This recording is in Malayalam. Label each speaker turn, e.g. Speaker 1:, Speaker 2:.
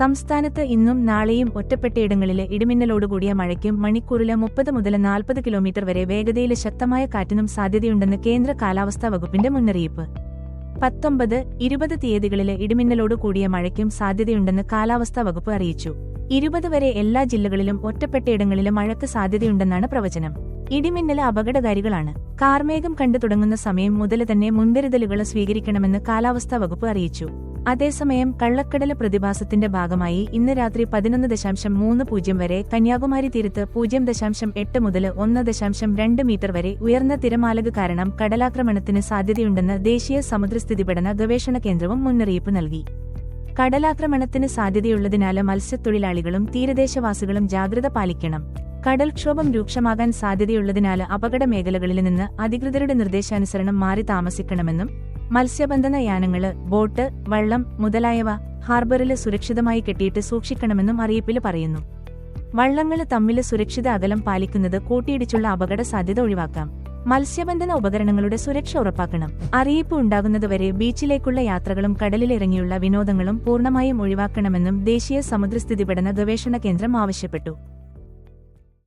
Speaker 1: സംസ്ഥാനത്ത് ഇന്നും നാളെയും ഒറ്റപ്പെട്ടയിടങ്ങളിലെ ഇടിമിന്നലോടുകൂടിയ മഴയ്ക്കും മണിക്കൂറിലെ മുപ്പത് മുതൽ നാൽപ്പത് കിലോമീറ്റർ വരെ വേഗതയിലെ ശക്തമായ കാറ്റിനും സാധ്യതയുണ്ടെന്ന് കേന്ദ്ര കാലാവസ്ഥാ വകുപ്പിന്റെ മുന്നറിയിപ്പ് പത്തൊമ്പത് ഇരുപത് തീയതികളിലെ ഇടിമിന്നലോട് കൂടിയ മഴയ്ക്കും സാധ്യതയുണ്ടെന്ന് കാലാവസ്ഥാ വകുപ്പ് അറിയിച്ചു ഇരുപത് വരെ എല്ലാ ജില്ലകളിലും ഒറ്റപ്പെട്ടയിടങ്ങളിലും മഴയ്ക്ക് സാധ്യതയുണ്ടെന്നാണ് പ്രവചനം ഇടിമിന്നൽ അപകടകാരികളാണ് കാർമേഘം കണ്ടു തുടങ്ങുന്ന സമയം മുതൽ തന്നെ മുൻകരുതലുകൾ സ്വീകരിക്കണമെന്ന് കാലാവസ്ഥാ വകുപ്പ് അറിയിച്ചു അതേസമയം കള്ളക്കടല പ്രതിഭാസത്തിന്റെ ഭാഗമായി ഇന്ന് രാത്രി പതിനൊന്ന് ദശാംശം മൂന്ന് പൂജ്യം വരെ കന്യാകുമാരി തീരത്ത് പൂജ്യം ദശാംശം എട്ട് മുതൽ ഒന്ന് ദശാംശം രണ്ട് മീറ്റർ വരെ ഉയർന്ന തിരമാലക കാരണം കടലാക്രമണത്തിന് സാധ്യതയുണ്ടെന്ന് ദേശീയ സമുദ്രസ്ഥിതി പഠന ഗവേഷണ കേന്ദ്രവും മുന്നറിയിപ്പ് നൽകി കടലാക്രമണത്തിന് സാധ്യതയുള്ളതിനാൽ മത്സ്യത്തൊഴിലാളികളും തീരദേശവാസികളും ജാഗ്രത പാലിക്കണം കടൽക്ഷോഭം രൂക്ഷമാകാൻ സാധ്യതയുള്ളതിനാൽ അപകട മേഖലകളിൽ നിന്ന് അധികൃതരുടെ നിർദ്ദേശാനുസരണം മാറി താമസിക്കണമെന്നും മത്സ്യബന്ധന യാനങ്ങള് ബോട്ട് വള്ളം മുതലായവ ഹാർബറില് സുരക്ഷിതമായി കെട്ടിയിട്ട് സൂക്ഷിക്കണമെന്നും അറിയിപ്പിൽ പറയുന്നു വള്ളങ്ങള് തമ്മിൽ സുരക്ഷിത അകലം പാലിക്കുന്നത് കൂട്ടിയിടിച്ചുള്ള അപകട സാധ്യത ഒഴിവാക്കാം മത്സ്യബന്ധന ഉപകരണങ്ങളുടെ സുരക്ഷ ഉറപ്പാക്കണം അറിയിപ്പ് ഉണ്ടാകുന്നതുവരെ ബീച്ചിലേക്കുള്ള യാത്രകളും കടലിലിറങ്ങിയുള്ള വിനോദങ്ങളും പൂർണ്ണമായും ഒഴിവാക്കണമെന്നും ദേശീയ സമുദ്രസ്ഥിതി പഠന ഗവേഷണ കേന്ദ്രം ആവശ്യപ്പെട്ടു